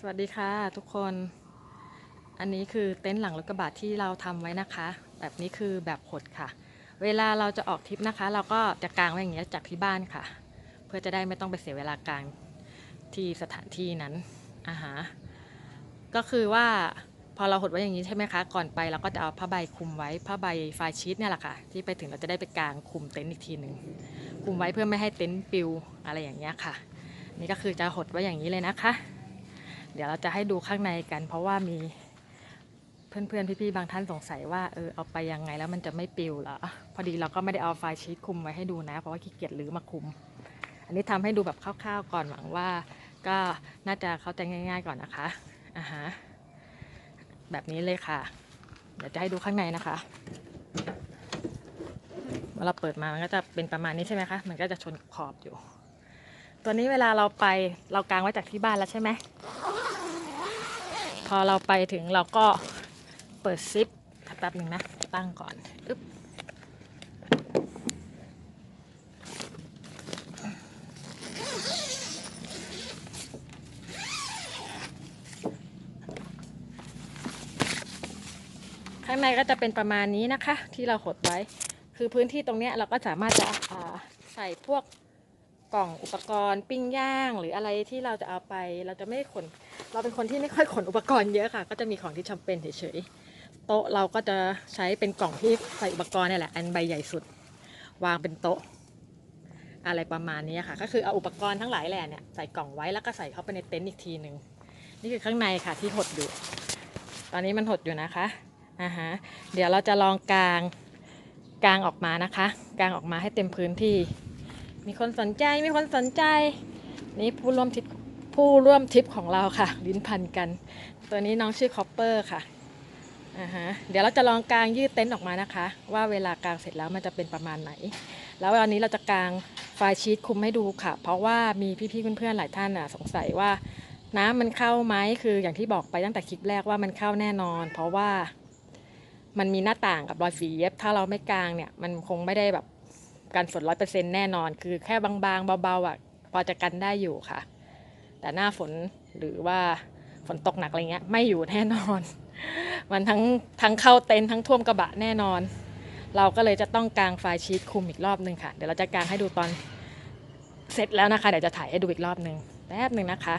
สวัสดีค่ะทุกคน อันนี้คือเต็นท์หลังรถกระบะที่เราทำไว้นะคะ แบบนี้คือแบบหดค่ะ เวลาเราจะออกทริปนะคะ เราก็จะกางไว้อย่างเงี้ยจากที่บ้านค่ะ เพื่อจะได้ไม่ต้องไปเสียเวลากลางที่สถานที่นั้นอ่าฮะก็คือว่าพอเราหดไว้อย่างนี้ใช่ไหมคะ ก่อนไปเราก็จะเอาผ้าใบคลุมไว้ผ้าใบไฟล์ชีตเนี่ยแหละค่ะ ที่ไปถึงเราจะได้ไปกางคลุมเต็นท์อีกทีหนึ่งคลุมไว้เพื่อไม่ให้เต็นท์ปิวอะไรอย่างเงี้ยค่ะ นี่ก็คือจะหดไว้อย่างนี้เลยนะคะ ดี๋ยวเราจะให้ดูข้างในกัน เพราะว่ามีเพื่อนๆ พี่ๆ บางท่านสงสัยว่าเออเอาไปยังไงแล้วมันจะไม่ปิวเหรอ พอดีเราก็ไม่ได้เอาไฟล์ชีตคุมไว้ให้ดูนะ เพราะว่าขี้เกียจรื้อมาคุม อันนี้ทำให้ดูแบบคร่าวๆก่อนหวังว่า ก็น่าจะเข้าใจง่าย ๆ ก่อนนะคะอ่าฮะแบบนี้เลยค่ะ เดี๋ยวจะให้ดูข้างในนะคะเมื่อเราเปิดมามันก็จะเป็นประมาณนี้ใช่ไหมคะ มันก็จะชนขอบอยู่ ตัวนี้เวลาเราไปเรากางไว้จากที่บ้านแล้วใช่ไหม พอเราไปถึงเราก็เปิดซิปแป๊บหนึ่งนะ ตั้งก่อนอึ๊บข้างในก็จะเป็นประมาณนี้นะคะ ที่เราหดไว้ คือพื้นที่ตรงเนี้ยเราก็สามารถจะใส่พวก กล่องอุปกรณ์ปิ้งย่าง หรืออะไรที่เราจะเอาไป เราจะไม่ขน เราเป็นคนที่ไม่ค่อยขนอุปกรณ์เยอะค่ะ ก็จะมีของที่จำเป็นเฉยๆโต๊ะเราก็จะใช้เป็นกล่องที่ใส่อุปกรณ์เนี่ยแหละอันใบใหญ่สุด วางเป็นโต๊ะ อะไรประมาณนี้ค่ะ ก็คือเอาอุปกรณ์ทั้งหลายแหละเนี่ยใส่กล่องไว้แล้วก็ใส่เข้าไปในเต็นท์อีกทีหนึ่งนี่คือข้างในค่ะที่หดอยู่ ตอนนี้มันหดอยู่นะคะอ่าฮะเดี๋ยวเราจะลองกางกางออกมานะคะกางออกมาให้เต็มพื้นที่ มีคนสนใจ มีคนสนใจ นี่ผู้ร่วมทิปผู้ร่วมทิปของเราค่ะ ลิ้นพันกัน ตัวนี้น้องชื่อคอปเปอร์ค่ะอ่าฮะเดี๋ยวเราจะลองกางยืดเต็นท์ออกมานะคะ ว่าเวลากางเสร็จแล้วมันจะเป็นประมาณไหน แล้ววันนี้เราจะกางไฟล์ชีตคุมให้ดูค่ะ เพราะว่ามีพี่ๆเพื่อนๆหลายท่านอะสงสัยว่าน้ำมันเข้าไหมคืออย่างที่บอกไปตั้งแต่คลิปแรกว่ามันเข้าแน่นอน เพราะว่ามันมีหน้าต่างกับรอยฝีเย็บ ถ้าเราไม่กางเนี่ย มันคงไม่ได้แบบ กันฝนร้อยเปอร์เซ็นต์แน่นอน คือแค่บางๆ เบาๆอะพอจะกันได้อยู่ค่ะ แต่หน้าฝนหรือว่าฝนตกหนักอะไรเงี้ยไม่อยู่แน่นอน มันทั้งทั้งเข้าเต็นท์ทั้งท่วมกระบะแน่นอน เราก็เลยจะต้องกางไฟชีตคุมอีกรอบหนึ่งค่ะ เดี๋ยวเราจะกางให้ดูตอนเสร็จแล้วนะคะ เดี๋ยวจะถ่ายให้ดูอีกรอบหนึ่งแป๊บหนึ่งนะคะ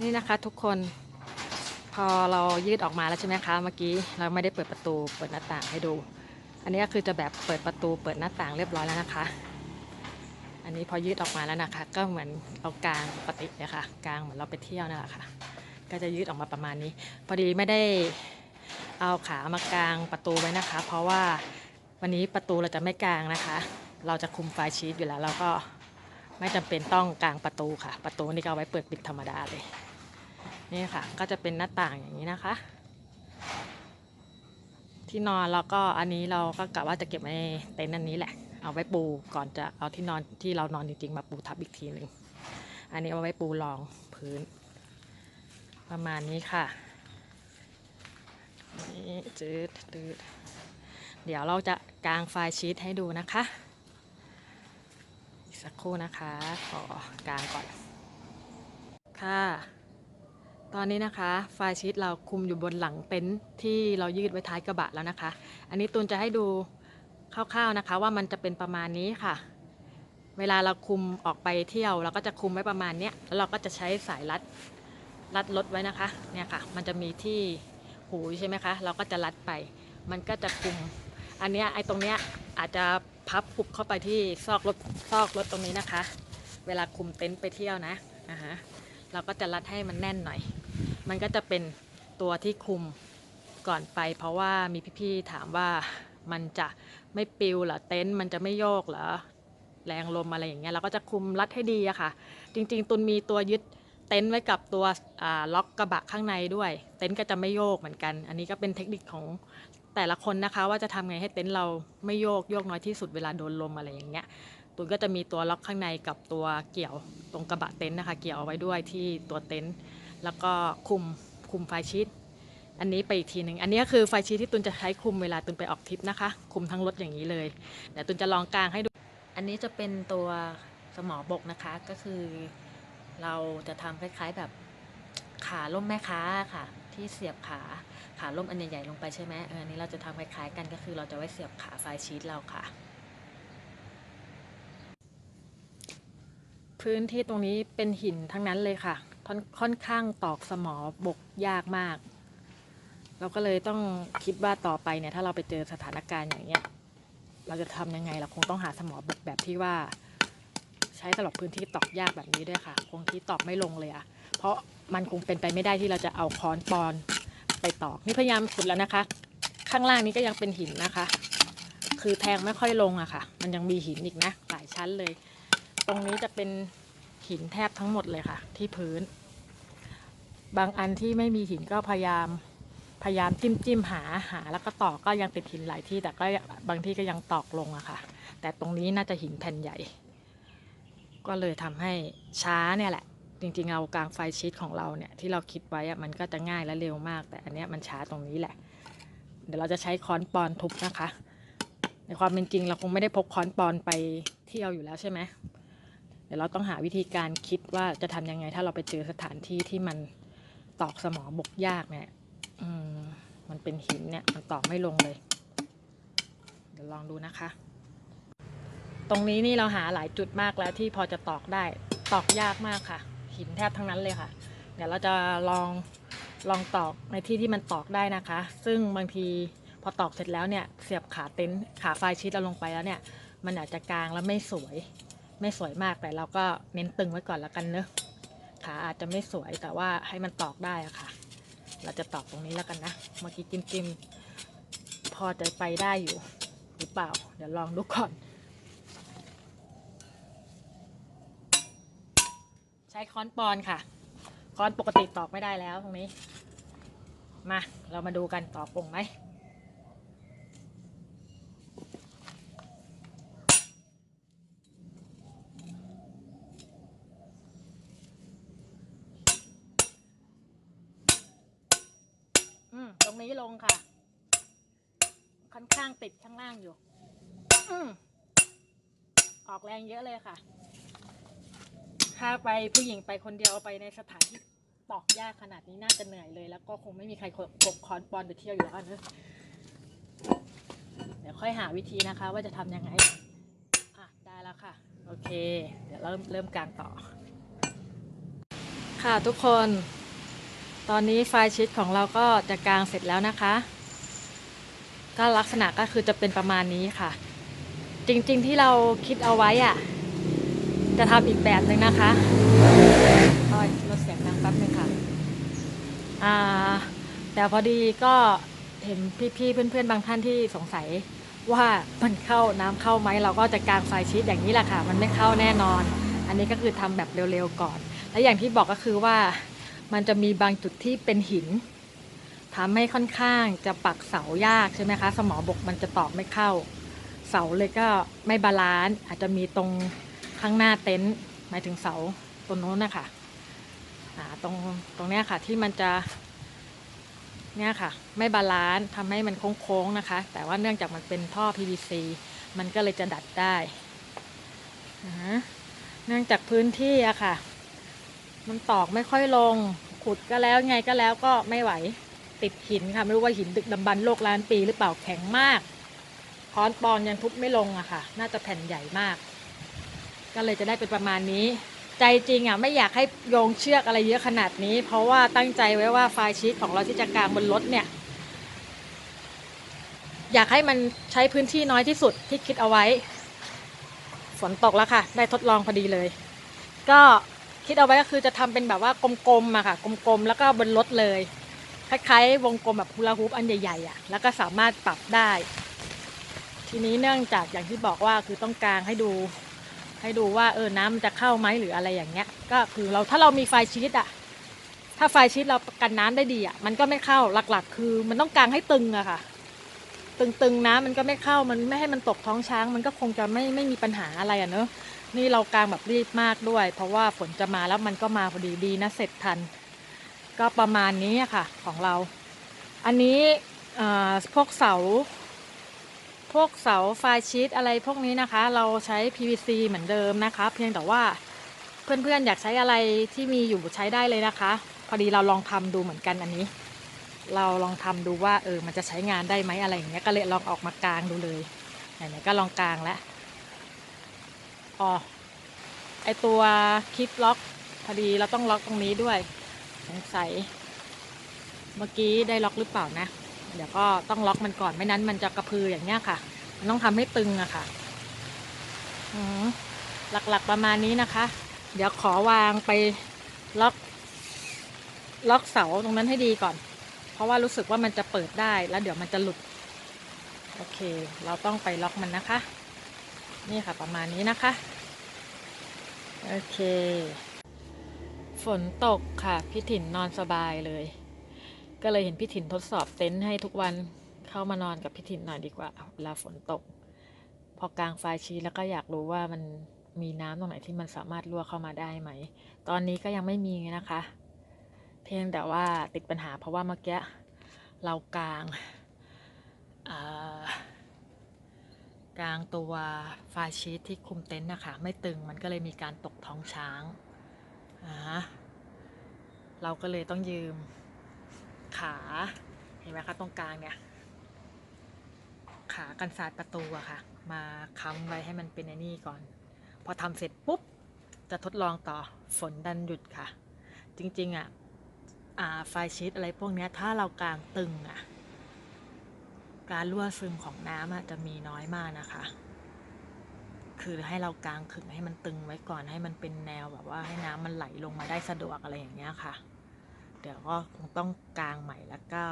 นี่นะคะทุกคน อเรายืดออกมาแล้วใช่ไหมคะ เมื่อกี้เราไม่ได้เปิดประตูเปิดหน้าต่างให้ดู อันนี้ก็คือจะแบบเปิดประตูเปิดหน้าต่างเรียบร้อยแล้วนะคะ อันนี้พอยืดออกมาแล้วนะคะ ก็เหมือนเรากางปกติเลยค่ะกางเหมือนเราไปเที่ยวนั่นแหละค่ะ ก็จะยืดออกมาประมาณนี้ พอดีไม่ได้เอาขามากางประตูไว้นะคะ เพราะว่าวันนี้ประตูเราจะไม่กางนะคะ เราจะคุมไฟชีตอยู่แล้วเราก็ไม่จำเป็นต้องกางประตูค่ะ ประตูนี่ก็เอาไว้เปิดปิดธรรมดาเลย นี่ค่ะ ก็จะเป็นหน้าต่างอย่างนี้นะคะ ที่นอนเราก็อันนี้เราก็กะว่าจะเก็บไว้ในเต็นท์อันนี้แหละ เอาไว้ปูก่อนจะเอาที่นอนที่เรานอนจริงๆมาปูทับอีกทีหนึ่งอันนี้เอาไว้ปูรองพื้น ประมาณนี้ค่ะนี่จืดจืดเดี๋ยวเราจะกางไฟล์ชีตให้ดูนะคะอีกสักครู่นะคะ ขอกางก่อน ค่ะ ตอนนี้นะคะไฟชีตเราคุมอยู่บนหลังเต็นท์ที่เรายืดไว้ท้ายกระบะแล้วนะคะ อันนี้ตูนจะให้ดูคร่าวๆนะคะ ว่ามันจะเป็นประมาณนี้ค่ะ เวลาเราคุมออกไปเที่ยว เราก็จะคุมไว้ประมาณเนี้ยแล้วเราก็จะใช้สายรัดรัดรถไว้นะคะเนี่ยค่ะ มันจะมีที่หูใช่ไหมคะ เราก็จะรัดไป มันก็จะคุม อันเนี้ยไอ้ตรงเนี้ยอาจจะพับปุบเข้าไปที่ซอกรถซอกรถตรงนี้นะคะ เวลาคุมเต็นท์ไปเที่ยวนะอ่าฮะเราก็จะรัดให้มันแน่นหน่อย มันก็จะเป็นตัวที่คุมก่อนไป เพราะว่ามีพี่ๆถามว่ามันจะไม่ปิวเหรอเต็นท์มันจะไม่โยกเหรอแรงลมอะไรอย่างเงี้ยเราก็จะคุมรัดให้ดีอะค่ะ จริง ๆ ตุนมีตัวยึดเต็นท์ไว้กับตัวล็อกกระบะข้างในด้วย เต็นท์ก็จะไม่โยกเหมือนกัน อันนี้ก็เป็นเทคนิคของแต่ละคนนะคะ ว่าจะทำไงให้เต็นท์เราไม่โยกโยกน้อยที่สุดเวลาโดนลมอะไรอย่างเงี้ยตุนก็จะมีตัวล็อกข้างในกับตัวเกี่ยวตรงกระบะเต็นท์นะคะ เกี่ยวเอาไว้ด้วยที่ตัวเต็นท์ แล้วก็คุมคุมไฟชีตอันนี้ไปอีกทีหนึ่งอันนี้ก็คือไฟชีตที่ตุนจะใช้คุมเวลาตุนไปออกทริปนะคะ คุมทั้งรถอย่างนี้เลยเดี๋ยวตุนจะลองกลางให้ดู อันนี้จะเป็นตัวสมอบกนะคะก็คือ เราจะทำคล้าย ๆแบบขาล่มแม่ค้าค่ะ ที่เสียบขาขาล่มอันใหญ่ๆลงไปใช่ไหมเอออันนี้เราจะทำคล้ายๆกันก็คือ เราจะไว้เสียบขาไฟชีตเราค่ะ พื้นที่ตรงนี้เป็นหินทั้งนั้นเลยค่ะ ค่อนค่อนข้างตอกสมอบกยากมาก เราก็เลยต้องคิดว่าต่อไปเนี่ยถ้าเราไปเจอสถานการณ์อย่างเงี้ย เราจะทำยังไงเราคงต้องหาสมอบกแบบที่ว่า ใช้สำหรับพื้นที่ตอกยากแบบนี้ด้วยค่ะ คงที่ตอกไม่ลงเลยอะเพราะมันคงเป็นไปไม่ได้ที่เราจะเอาค้อนปอนไปตอกนี่พยายามขุดแล้วนะคะ ข้างล่างนี้ก็ยังเป็นหินนะคะ คือแทงไม่ค่อยลงอะค่ะ มันยังมีหินอีกนะหลายชั้นเลย ตรงนี้จะเป็น หินแทบทั้งหมดเลยค่ะ ที่พื้น บางอันที่ไม่มีหินก็พยายาม พยายามจิ้มจิ้มหาหา แล้วก็ตอกก็ยังติดหินหลายที่ แต่ก็บางที่ก็ยังตอกลงอะค่ะ แต่ตรงนี้น่าจะหินแผ่นใหญ่ ก็เลยทำให้ช้าเนี่ยแหละ จริงๆเอากลางไฟชีตของเราเนี่ยที่เราคิดไว้อะมันก็จะง่ายและเร็วมาก แต่อันเนี้ยมันช้าตรงนี้แหละ เดี๋ยวเราจะใช้ค้อนปอนทุบนะคะ ในความเป็นจริงเราคงไม่ได้พกค้อนปอนไปเที่ยวอยู่แล้วใช่ไหม เดี๋ยวเราต้องหาวิธีการคิดว่าจะทำยังไง ถ้าเราไปเจอสถานที่ที่มันตอกสมอบกยากเนี่ยอืมมันเป็นหินเนี่ยมันตอกไม่ลงเลย เดี๋ยวลองดูนะคะ ตรงนี้นี่เราหาหลายจุดมากแล้วที่พอจะตอกได้ตอกยากมากค่ะ หินแทบทั้งนั้นเลยค่ะ เดี๋ยวเราจะลองลองตอกในที่ที่มันตอกได้นะคะ ซึ่งบางทีพอตอกเสร็จแล้วเนี่ยเสียบขาเต็นท์ขาไฟชีตเราลงไปแล้วเนี่ย มันอาจจะกลางแล้วไม่สวย ไม่สวยมากแต่เราก็เน้นตึงไว้ก่อนแล้วกันเนอะขาอาจจะไม่สวยแต่ว่าให้มันตอกได้อะค่ะ เราจะตอกตรงนี้แล้วกันนะเมื่อกี้จิ้มจิมๆพอจะไปได้อยู่หรือเปล่า เดี๋ยวลองดูก่อนใช้ค้อนปอนค่ะค้อนปกติตอกไม่ได้แล้วตรงนี้ มา เรามาดูกันตอกปงไหม อืม ตรงนี้ลงค่ะ ค่อนข้างติดข้างล่างอยู่ อืม ออกแรงเยอะเลยค่ะ ถ้าไปผู้หญิงไปคนเดียวไปในสถานที่ตอกยากขนาดนี้น่าจะเหนื่อยเลย แล้วก็คงไม่มีใครกบคอนปอนไปเที่ยวอยู่แล้วนะเดี๋ยวค่อยหาวิธีนะคะ ว่าจะทำยังไงอะได้แล้วค่ะ โอเค เดี๋ยวเริ่มเริ่มกลารต่อ ค่ะทุกคน ตอนนี้ไฟล์ชิดของเราก็จะกลางเสร็จแล้วนะคะ ก็ลักษณะก็คือจะเป็นประมาณนี้ค่ะ จริง ๆ ที่เราคิดเอาไว้อะจะทำอีกแบบหนึ่งนะคะอ้อยลดเสียงดังแป๊บนึงค่ะ อ่า แต่พอดีก็เห็นพี่ๆเพื่อนๆ บางท่านที่สงสัยว่ามันเข้าน้ำเข้าไหมเราก็จะกางไฟชีตอย่างนี้แหละค่ะ มันไม่เข้าแน่นอน อันนี้ก็คือทำแบบเร็วๆก่อน และอย่างที่บอกก็คือว่ามันจะมีบางจุดที่เป็นหินทำให้ค่อนข้างจะปักเสายากใช่ไหมคะ สมอบกมันจะตอกไม่เข้า เสาเลยก็ไม่บาลานซ์อาจจะมีตรงข้างหน้าเต็นท์หมายถึงเสาตรงโน้นนะคะตรงตรงเนี้ยค่ะที่มันจะเนี่ยค่ะ ไม่บาลานซ์ทำให้มันโค้งๆนะคะ แต่ว่าเนื่องจากมันเป็นท่อ PVC มันก็เลยจะดัดได้นะฮะเนื่องจากพื้นที่อะค่ะ มันตอกไม่ค่อยลง ขุดก็แล้วไงก็แล้วก็ไม่ไหวติดหินค่ะ ไม่รู้ว่าหินดึกดำบรรพ์โลกล้านปีหรือเปล่าแข็งมาก ค้อนปอนยังทุบไม่ลงอะค่ะ น่าจะแผ่นใหญ่มาก ก็เลยจะได้เป็นประมาณนี้ ใจจริงอะไม่อยากให้โยงเชือกอะไรเยอะขนาดนี้ เพราะว่าตั้งใจไว้ว่าไฟล์ชีตของเราที่จะกางบนรถเนี่ย อยากให้มันใช้พื้นที่น้อยที่สุดที่คิดเอาไว้ ฝนตกแล้วค่ะ ได้ทดลองพอดีเลย ก็คิดเอาไว้ก็คือจะทำเป็นแบบว่ากลมๆอะค่ะ กลมๆ แล้วก็บนรถเลย คล้ายๆ วงกลมแบบฮูลาฮูปอันใหญ่ๆอะแล้วก็สามารถปรับได้ ทีนี้เนื่องจากอย่างที่บอกว่าคือต้องกลางให้ดู ให้ดูว่าเออน้ำมันจะเข้าไหมหรืออะไรอย่างเงี้ย ก็คือเราถ้าเรามีไฟชีตอะถ้าไฟชีตเรากันน้ำได้ดีอะมันก็ไม่เข้าหลักๆ คือ มันต้องกลางให้ตึงอะค่ะ ตึงๆน้ำมันก็ไม่เข้ามันไม่ให้มันตกท้องช้าง มันก็คงจะไม่ไม่มีปัญหาอะไรอะเนอะนี่เรากางแบบรีบมากด้วย เพราะว่าฝนจะมาแล้วมันก็มาพอดีดีนะเสร็จทัน ก็ประมาณนี้อะค่ะของเรา อันนี้พวกเสา พวกเสาไฟชีตอะไรพวกนี้นะคะ เราใช้ PVC เหมือนเดิมนะคะ เพียงแต่ว่าเพื่อนๆอยากใช้อะไรที่มีอยู่ใช้ได้เลยนะคะ พอดีเราลองทำดูเหมือนกันอันนี้ เราลองทำดูว่าเออมันจะใช้งานได้ไหมอะไรอย่างเงี้ยก็เลยลองออกมากลางดูเลยไหนๆก็ลองกลางแล้วอ๋อไอตัวคลิปล็อกพอดีเราต้องล็อกตรงนี้ด้วยสงสัยเมื่อกี้ได้ล็อกหรือเปล่านะ เดี๋ยวก็ต้องล็อกมันก่อนไม่นั้น มันจะกระพืออย่างเงี้ยค่ะ มันต้องทำให้ตึงอะค่ะหลักๆประมาณนี้นะคะ เดี๋ยวขอวางไปล็อก ล็อกเสาตรงนั้นให้ดีก่อน เพราะว่ารู้สึกว่ามันจะเปิดได้แล้วเดี๋ยวมันจะหลุด โอเค เราต้องไปล็อกมันนะคะ นี่ค่ะประมาณนี้นะคะ โอเค ฝนตกค่ะ พี่ถิ่นนอนสบายเลย ก็เลยเห็นพี่ถิ่นทดสอบเต็นท์ให้ทุกวันเข้ามานอนกับพี่ถิ่นหน่อยดีกว่าเวลาฝนตก พอกลางไฟชีแล้วก็อยากรู้ว่ามันมีน้ำตรงไหนที่มันสามารถรั่วเข้ามาได้ไหม ตอนนี้ก็ยังไม่มีนะคะ เพียงแต่ว่าติดปัญหาเพราะว่าเมื่อกี้เรากลางกลางตัวไฟชีตที่คุมเต็นท์นะคะ ไม่ตึงมันก็เลยมีการตกท้องช้างอ่าเราก็เลยต้องยืม ขาเห็นไหมคะตรงกลางเนี่ย ขากันศาสตร์ประตูอะค่ะ มาค้ำไว้ให้มันเป็นไอ้นี่ก่อน พอทำเสร็จปุ๊บ จะทดลองต่อฝนดันหยุดค่ะ จริง ๆอะอ่าไฟชีตอะไรพวกนี้ถ้าเรากางตึงอะการรั่วซึมของน้ำอะจะมีน้อยมากนะคะ คือให้เรากางขึงให้มันตึงไว้ก่อนให้มันเป็นแนวแบบว่าให้น้ำมันไหลลงมาได้สะดวกอะไรอย่างเงี้ยค่ะ เดี๋ยวก็คงต้องกางใหม่แล้วก็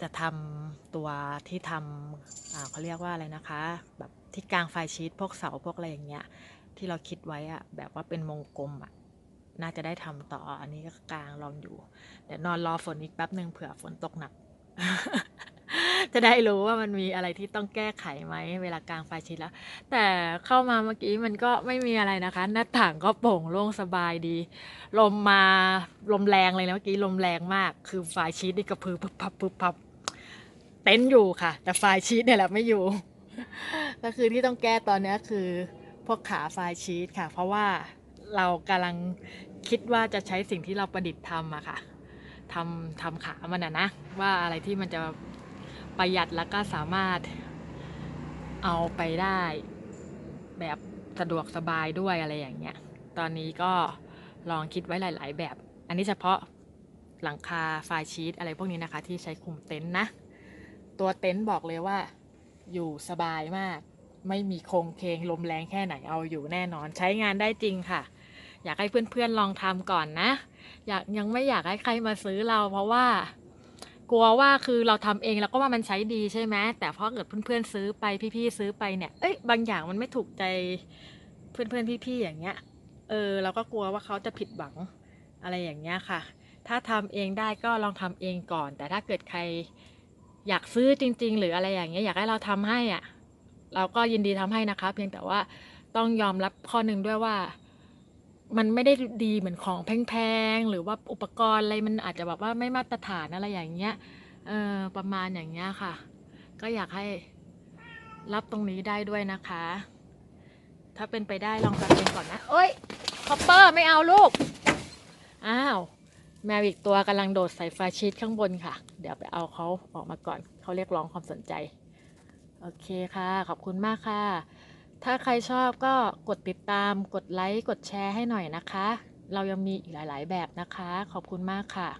จะทำตัวที่ทำเขาเรียกว่าอะไรนะคะ แบบที่กลางไฟชีตพวกเสาพวกอะไรอย่างเงี้ย ที่เราคิดไว้อะแบบว่าเป็นวงกลมอะน่าจะได้ทำต่ออันนี้ก็กางลองอยู่ เดี๋ยวนอนรอฝนอีกแป๊บหนึ่งเผื่อฝนตกหนัก จะได้รู้ว่ามันมีอะไรที่ต้องแก้ไขไหมเวลากลางไฟชีตแล้ว แต่เข้ามาเมื่อกี้มันก็ไม่มีอะไรนะคะ หน้าต่างก็โปร่งโล่งสบายดี ลมมาลมแรงเลยนะเมื่อกี้ลมแรงมาก คือไฟชีตนี่กระพือพึบพับพึบพับเต็นท์อยู่ค่ะ แต่ไฟชีตเนี่ยแหละไม่อยู่ ก็คือที่ต้องแก้ตอนนี้คือ พวกขาไฟชีตค่ะ เพราะว่าเรากำลังคิดว่าจะใช้สิ่งที่เราประดิษฐ์ทำอะค่ะทำทำขามันอะนะ ว่าอะไรที่มันจะ ประหยัดแล้วก็สามารถเอาไปได้แบบสะดวกสบายด้วยอะไรอย่างเงี้ย ตอนนี้ก็ลองคิดไว้หลาย ๆ แบบ อันนี้เฉพาะหลังคาไฟชีตอะไรพวกนี้นะคะ ที่ใช้คุมเต็นท์นะ ตัวเต็นท์บอกเลยว่า อยู่สบายมาก ไม่มีโครงเคงลมแรงแค่ไหนเอาอยู่แน่นอนใช้งานได้จริงค่ะ อยากให้เพื่อน ๆ ลองทำก่อนนะ อยากยังไม่อยากให้ใครมาซื้อเราเพราะว่า กลัวว่าคือเราทำเองแล้วก็ว่ามันใช้ดีใช่ไหมแต่พอเกิดเพื่อนๆซื้อไปพี่ๆซื้อไปเนี่ยเอ้ยบางอย่างมันไม่ถูกใจเพื่อนๆพี่ๆอย่างเงี้ยเออเราก็กลัวว่าเขาจะผิดหวังอะไรอย่างเงี้ยค่ะ ถ้าทำเองได้ก็ลองทำเองก่อน แต่ถ้าเกิดใครอยากซื้อจริง ๆ หรืออะไรอย่างเงี้ยอยากให้เราทำให้อะเราก็ยินดีทำให้นะคะ เพียงแต่ว่าต้องยอมรับข้อหนึ่งด้วยว่า มันไม่ได้ดีเหมือนของแพงๆหรือว่าอุปกรณ์อะไรมันอาจจะแบบว่าไม่มาตรฐานอะไรอย่างเงี้ยเออประมาณอย่างเงี้ยค่ะ ก็อยากให้รับตรงนี้ได้ด้วยนะคะ ถ้าเป็นไปได้ลองทำเองก่อนนะเอ้ยคอปเปอร์ไม่เอาลูกอ้าวแมวอีกตัวกำลังโดดใส่ไฟชีตข้างบนค่ะ เดี๋ยวไปเอาเขาออกมาก่อน เขาเรียกร้องความสนใจ โอเคค่ะ ขอบคุณมากค่ะ ถ้าใครชอบก็กดติดตาม กดไลค์ กดแชร์ให้หน่อยนะคะ เรายังมีอีกหลาย ๆ แบบนะคะ ขอบคุณมากค่ะ